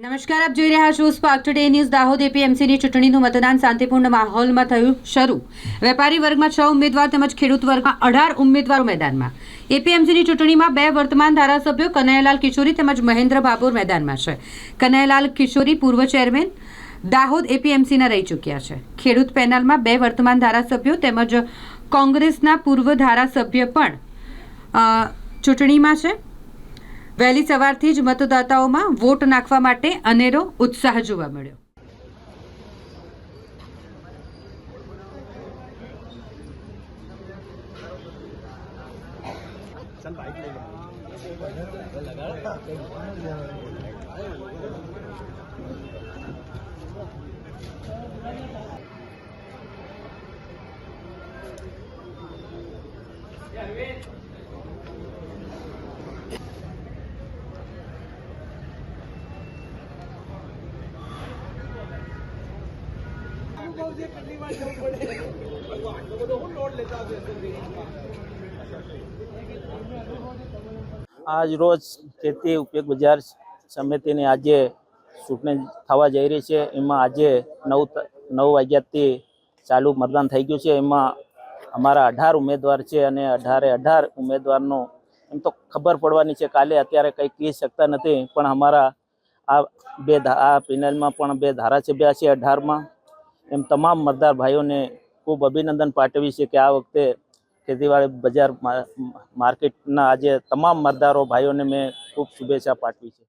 નમસ્કાર, આપ જોઈ રહ્યા છો સ્પાર્ક ટુડે ન્યૂઝ દાહોદ એપીએમસીની ચૂંટણીનું મતદાન શાંતિપૂર્ણ માહોલમાં થયું શરૂ. વેપારી વર્ગમાં છ ઉમેદવાર તેમજ ખેડૂત વર્ગમાં અઢાર ઉમેદવારો મેદાનમાં. એપીએમસીની ચૂંટણીમાં બે વર્તમાન ધારાસભ્યો કનૈયાલાલ કિશોરી તેમજ મહેન્દ્ર બાબુર મેદાનમાં છે. કનૈયાલાલ કિશોરી પૂર્વ ચેરમેન દાહોદ એપીએમસીના રહી ચૂક્યા છે. ખેડૂત પેનલમાં બે વર્તમાન ધારાસભ્યો તેમજ કોંગ્રેસના પૂર્વ ધારાસભ્ય પણ ચૂંટણીમાં છે. વહેલી સવારથી જ મતદાતાઓમાં વોટ નાખવા માટે અનેરો ઉત્સાહ જોવા મળ્યો. આજ રોજ ખેતી ઉપયોગ બજાર સમિતિની આજે ચૂંટણી થવા જઈ રહી છે. એમાં આજે નવ નવ વાગ્યાથી ચાલુ મતદાન થઈ ગયું છે. એમાં અમારા અઢાર ઉમેદવાર છે અને અઢારે અઢાર ઉમેદવારનો એમ તો ખબર પડવાની છે, કાલે અત્યારે કંઈ કહી શકતા નથી, પણ અમારા આ બે આ પેનલમાં પણ બે ધારાસભ્ય છે અઢારમાં. એમ તમામ મતદાર ભાઈઓને ખૂબ અભિનંદન પાઠવી છે કે આ વખતે ખેતીવાડી બજાર માર્કેટના આજે તમામ મતદારો ભાઈઓને મેં ખૂબ શુભેચ્છા પાઠવી છે.